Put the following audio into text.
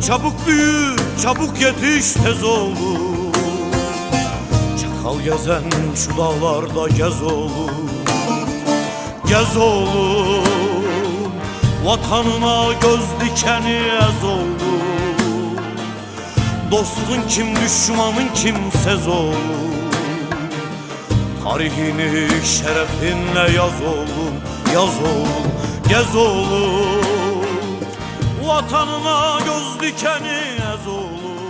Çabuk büyü, çabuk yetiş tez oğlum Çakal gezen şu dağlarda gez oğlum Gez oğlum Vatanına göz dikeni ez oğlum Dostun kim düşmanın kimsez oğlum Tarihini şerefinle yaz oğlum Yaz oğlum, gez oğlum Vatanına göz dikeni ez oğlum